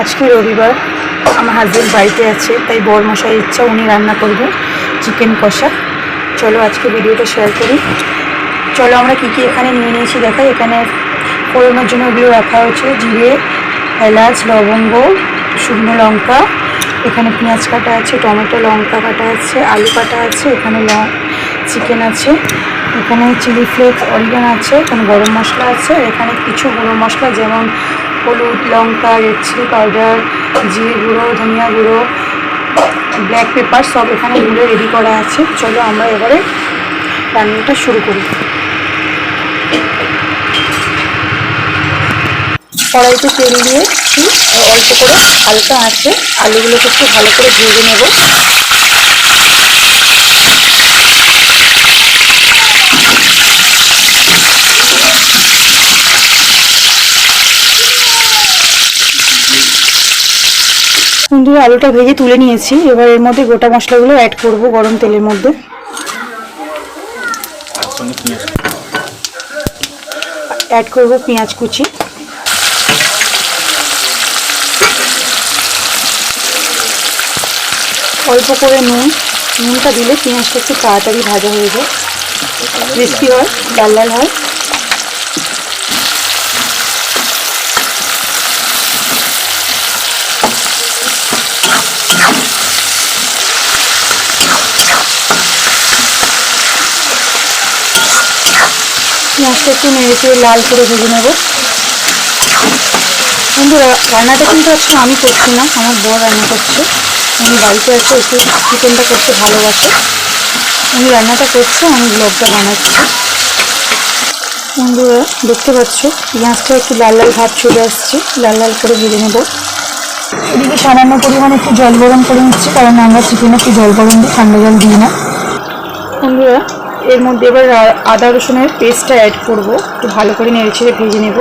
আজকে রবিবার আমার হাজবেন্ড বাড়িতে আছে, তাই মশাই ইচ্ছা উনি রান্না করবে চিকেন কষা। চলো আজকে ভিডিওটা শেয়ার করি। চলো আমরা কী কী এখানে নিয়ে নিয়েছি দেখাই। এখানে ফোড়নের জন্য ওগুলো রাখা হয়েছে, জিরে, এলাচ, লবঙ্গ, শুকনো লঙ্কা। এখানে পেঁয়াজ কাটা আছে, টমেটো লঙ্কা কাটা আছে, আলু কাটা আছে, এখানে চিকেন আছে। এখানে চিলি ফ্লেক্স অরিগান আছে, এখানে গরম মশলা আছে এখানে কিছু গুঁড়ো মশলা, যেমন হলুদ, লঙ্কা রেড পাউডার জিরে গুঁড়ো, ধনিয়া গুঁড়ো ব্ল্যাক পেপার সব এখানে গুঁড়ো রেডি করা আছে। চলো আমরা এবারে রান্নাটা শুরু করি। কড়াইতে তেল দিয়ে অল্প করে হালকা আছে আলুগুলোকে একটু ভালো করে ভেজে নেব সুন্দর আলুটা ভেজে তুলে নিয়েছি। এবার এর মধ্যে গোটা মশলাগুলো অ্যাড করব গরম তেলের মধ্যে। অ্যাড করব পেঁয়াজ কুচি। অল্প করে নুন। নুনটা দিলে পেঁয়াজটা একটু তাড়াতাড়ি ভাজা হয়ে যায়। ক্রিস্পি হয়, লাল লাল হয়। পেঁয়াজটা একটু নেড়ে লাল করে ভেজে নেব। বন্ধুরা, রান্নাটা কিন্তু আজকে আমি করছি না, আমার বর রান্না করছে। উনি বাড়িতে আছে একটু চিকেনটা করতে ভালোবাসে। উনি রান্নাটা করছে, আমি ব্লগটা বানাচ্ছি। বন্ধুরা, দেখতে পাচ্ছ, পেঁয়াজটা একটু লাল লাল ভাব চলে আসছে, লাল লাল করে ভেজে নেব। এদিকে সামান্য পরিমাণে একটু জল গরম করে নিচ্ছি, কারণ আমরা চিকেনে একটু জল গরম দিই ঠান্ডা জল দিই না। বন্ধুরা এর মধ্যে এবার আদা রসুনের পেস্টটা অ্যাড করব। একটু ভালো করে নেড়ে ছেড়ে ভেজে নেব।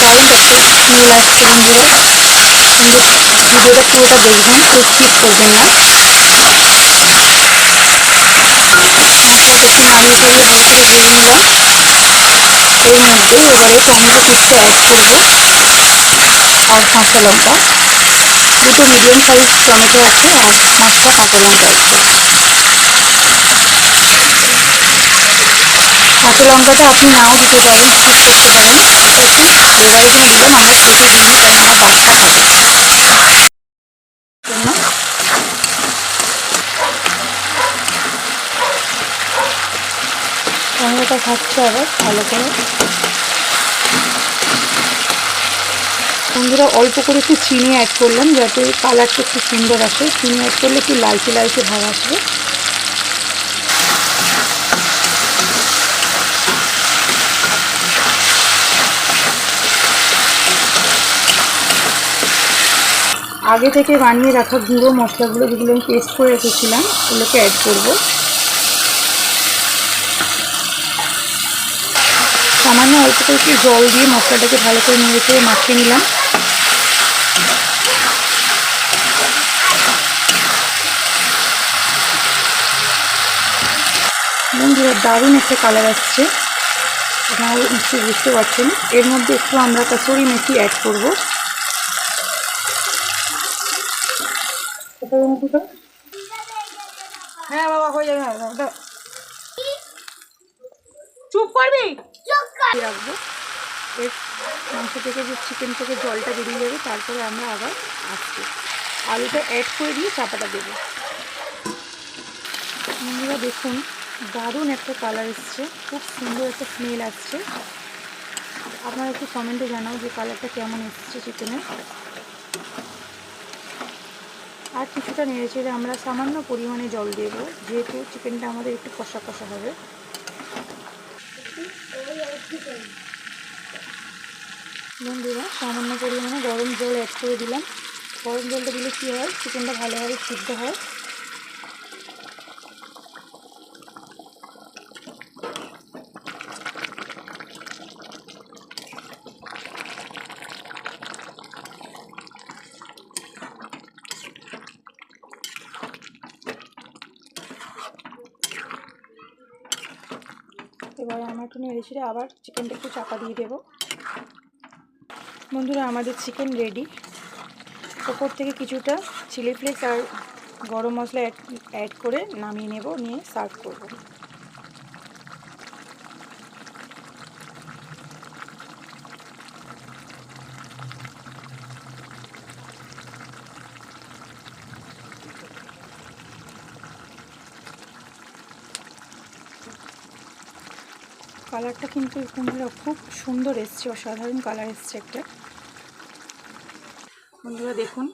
দারুণ একটা স্মেল আসছে বন্ধুরা ভিডিওটা পুরোটা দেখবেন কেউ স্কিপ করবেন না মশলাটা একটু নাড়িয়ে চাড়িয়ে ভালো করে ভেজে নিলাম এর মধ্যে এবারে টমেটো পিসটা অ্যাড করব আর কাঁচা লঙ্কা দুটো মিডিয়াম সাইজ টমেটো আছে আর পাঁচটা কাঁচা লঙ্কা। আছে কাঁচা লঙ্কাটা আপনি নাও দিতে পারেন স্কিপ করতে পারেন এটা একটু ফ্লেভারের জন্য দিলাম আমরা দিই কারণ আমার বাচ্চা খাবে জন্য টমেটোটা খাচ্ছে আবার ভালো করে। বন্ধুরা, অল্প করে একটু চিনি অ্যাড করলাম যাতে কালারটা একটু সুন্দর আসে। চিনি অ্যাড করলে একটু লালচে লালচে ভাব আসবে। আগে থেকে বানিয়ে রাখা গুঁড়ো মশলাগুলো যেগুলো আমি পেস্ট করে রেখেছিলাম, ওগুলোকে অ্যাড করব। সামান্য অল্প করে একটু জল দিয়ে মশলাটাকে ভালো করে নেড়ে চেড়ে মাখিয়ে নিলাম। বন্ধুরা, দারুণ একটা কালার আসছে। আপনারা নিশ্চয়ই বুঝতে পারছেন। এর মধ্যে একটু আমরা কাসুরি মেথি অ্যাড করব। হ্যাঁ বাবা, হয়ে যাবে। দাও। চুপ করবি? রাখব। এর মাংস থেকে যে চিকেন থেকে জলটা বেরিয়ে যাবে তারপরে আমরা আবার আসছি আলুটা অ্যাড করে দিয়ে চাপাটা দেবো। বন্ধুরা দেখুন দারুণ একটা কালার এসছে। খুব সুন্দর একটা স্মেল আসছে। আপনারা একটু কমেন্টে জানাও যে কালারটা কেমন এসছে চিকেনের আর কিছুটা নেড়ে চেড়ে আমরা সামান্য পরিমাণে জল দেবো যেহেতু চিকেনটা আমাদের একটু কষা কষা হবে। বন্ধুরা, সামান্য পরিমাণে গরম জল অ্যাড করে দিলাম। গরম জলটা দিলে কী হয়? চিকেনটা ভালোভাবে সিদ্ধ হয়। এবার আমার একটু নেড়ে ছেড়ে আবার চিকেনটা একটু চাপা দিয়ে দেবো। বন্ধুরা, আমাদের চিকেন রেডি। ওপর থেকে কিছুটা চিলি ফ্লেক্স আর গরম মশলা অ্যাড অ্যাড করে নামিয়ে নেব, নিয়ে সার্ভ করব। কালারটা কিন্তু বন্ধুরা খুব সুন্দর এসছে অসাধারণ কালার এসছে একটা। বন্ধুরা দেখুন